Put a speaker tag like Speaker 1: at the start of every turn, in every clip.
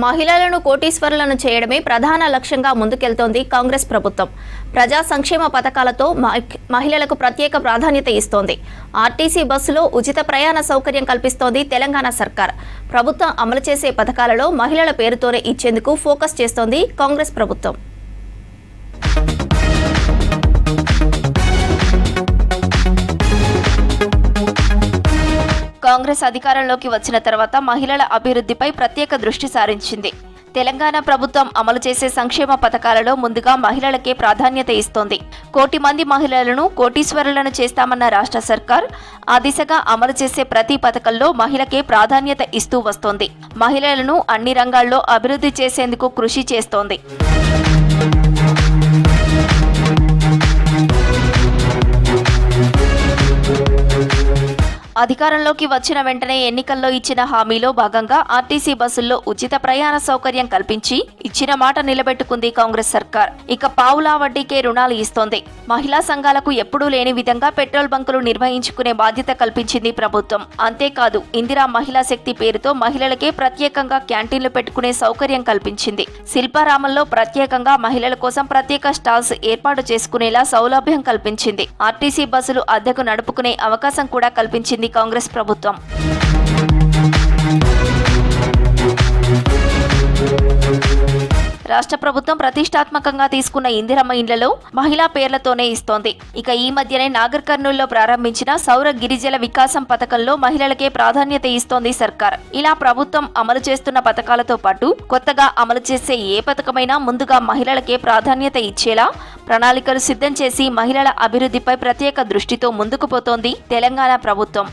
Speaker 1: మహిళలను కోటీశ్వరులను చేయడమే ప్రధాన లక్ష్యంగా ముందుకెళ్తోంది కాంగ్రెస్ ప్రభుత్వం. ప్రజా సంక్షేమ పథకాలతో మహి- మహిళలకు ప్రత్యేక ప్రాధాన్యత ఇస్తోంది. ఆర్టీసీ బస్సులో ఉచిత ప్రయాణ సౌకర్యం కల్పిస్తోంది తెలంగాణ సర్కార్. ప్రభుత్వం అమలు చేసే పథకాలలో మహిళల పేరుతోనే ఇచ్చేందుకు ఫోకస్ చేస్తోంది కాంగ్రెస్ ప్రభుత్వం. కాంగ్రెస్ అధికారంలోకి వచ్చిన తర్వాత మహిళల అభివృద్ధిపై ప్రత్యేక దృష్టి సారించింది. తెలంగాణ ప్రభుత్వం అమలు చేసే సంక్షేమ పథకాలలో ముందుగా మహిళలకే ప్రాధాన్యత ఇస్తోంది. కోటి మంది మహిళలను కోటీశ్వరులను చేస్తామన్న రాష్ట్ర సర్కార్ ఆ దిశగా అమలు చేసే ప్రతి పథకంలో మహిళకే ప్రాధాన్యత ఇస్తూ వస్తోంది. మహిళలను అన్ని రంగాల్లో అభివృద్ధి చేసేందుకు కృషి చేస్తోంది. అధికారంలోకి వచ్చిన వెంటనే ఎన్నికల్లో ఇచ్చిన హామీలో భాగంగా ఆర్టీసీ బస్సుల్లో ఉచిత ప్రయాణ సౌకర్యం కల్పించి ఇచ్చిన మాట నిలబెట్టుకుంది కాంగ్రెస్ సర్కార్. ఇక పావులా వడ్డీకే రుణాలు ఇస్తోంది. మహిళా సంఘాలకు ఎప్పుడూ లేని విధంగా పెట్రోల్ బంకులు నిర్వహించుకునే బాధ్యత కల్పించింది ప్రభుత్వం. అంతేకాదు ఇందిరా మహిళా శక్తి పేరుతో మహిళలకే ప్రత్యేకంగా క్యాంటీన్లు పెట్టుకునే సౌకర్యం కల్పించింది. శిల్పారామంలో ప్రత్యేకంగా మహిళల కోసం ప్రత్యేక స్టాల్స్ ఏర్పాటు చేసుకునేలా సౌలభ్యం కల్పించింది. ఆర్టీసీ బస్సులు అద్దెకు నడుపుకునే అవకాశం కూడా కల్పించింది కాంగ్రెస్ ప్రభుత్వం. రాష్ట్ర ప్రభుత్వం ప్రతిష్టాత్మకంగా తీసుకున్న ఇందిరమ్మ ఇండ్లలో మహిళా పేర్లతోనే ఇస్తోంది. ఇక ఈ మధ్యనే నాగర్ కర్నూల్లో ప్రారంభించిన సౌర గిరిజల వికాసం పథకంలో మహిళలకే ప్రాధాన్యత ఇస్తోంది సర్కార్. ఇలా ప్రభుత్వం అమలు చేస్తున్న పథకాలతో పాటు కొత్తగా అమలు చేసే ఏ పథకమైనా ముందుగా మహిళలకే ప్రాధాన్యత ఇచ్చేలా ప్రణాళికలు సిద్ధం చేసి మహిళల అభివృద్ధిపై ప్రత్యేక దృష్టితో ముందుకు పోతోంది తెలంగాణ ప్రభుత్వం.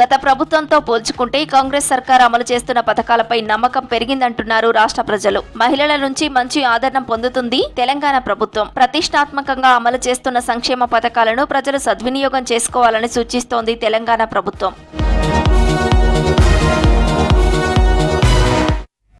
Speaker 1: గత ప్రభుత్వంతో పోల్చుకుంటే కాంగ్రెస్ సర్కార్ అమలు చేస్తున్న పథకాలపై నమ్మకం పెరిగిందంటున్నారు రాష్ట్ర ప్రజలు. మహిళల నుంచి మంచి ఆదరణ పొందుతుంది తెలంగాణ ప్రభుత్వం. ప్రతిష్టాత్మకంగా అమలు చేస్తున్న సంక్షేమ పథకాలను ప్రజలు సద్వినియోగం చేసుకోవాలని సూచిస్తోంది తెలంగాణ ప్రభుత్వం.